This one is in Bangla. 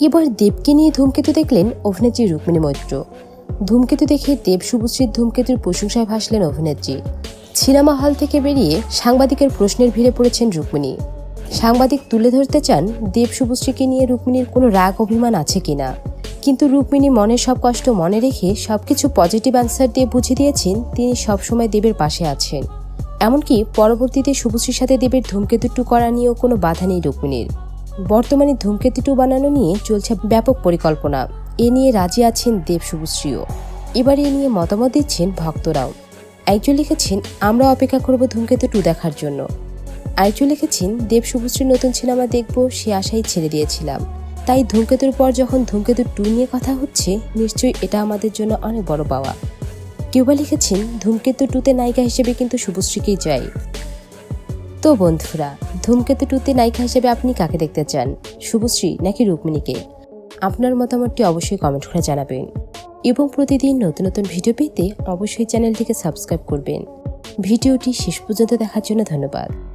এবার দেবকে নিয়ে ধূমকেতু দেখলেন অভিনেত্রী রুক্মিণী মৈত্র। ধূমকেতু দেখে দেব শুভশ্রীর ধূমকেতুর প্রশংসায় ভাসলেন অভিনেত্রী। সিনেমা হল থেকে বেরিয়ে সাংবাদিকের প্রশ্নের ভিড়ে পড়েছেন রুক্মিণী। সাংবাদিক তুলে ধরতে চান দেব শুভশ্রীকে নিয়ে রুক্মিণীর কোনো রাগ অভিমান আছে কিনা। কিন্তু রুক্মিণী মনের সব কষ্ট মনে রেখে সবকিছু পজিটিভ অ্যান্সার দিয়ে বুঝিয়ে দিয়েছেন তিনি সবসময় দেবের পাশে আছেন। এমনকি পরবর্তীতে শুভশ্রীর সাথে দেবের ধূমকেতু টু করা নিয়েও কোনো বাধা নেই রুক্মিণীর। বর্তমানে ধূমকেতু টু বানানো নিয়ে চলছে ব্যাপক পরিকল্পনা। এ নিয়ে রাজি আছেন দেব শুভশ্রীও। এবার এ নিয়ে মতামত দিচ্ছেন ভক্তরাও। একজন লিখেছেন, আমরা অপেক্ষা করব ধূমকেতু টু দেখার জন্য। আরেকজন লিখেছেন, দেব শুভশ্রীর নতুন সিনেমা দেখব, সে আশাই ছেড়ে দিয়েছিলাম। তাই ধূমকেতুর পর যখন ধূমকেতু টু নিয়ে কথা হচ্ছে, নিশ্চয়ই এটা আমাদের জন্য অনেক বড় পাওয়া। কেউ বা লিখেছেন ধূমকেতু টুতে নায়িকা হিসেবে কিন্তু শুভশ্রীকেই চাই। তো বন্ধুরা, ধূমকেতু টুতে নায়িকা হিসেবে আপনি কাকে দেখতে চান? শুভশ্রী নাকি রুক্মিণীকে? আপনার মতামতটি অবশ্যই কমেন্ট করে জানাবেন। এবং প্রতিদিন নতুন নতুন ভিডিও পেতে অবশ্যই চ্যানেলটিকে সাবস্ক্রাইব করবেন। ভিডিওটি শেষ পর্যন্ত দেখার জন্য ধন্যবাদ।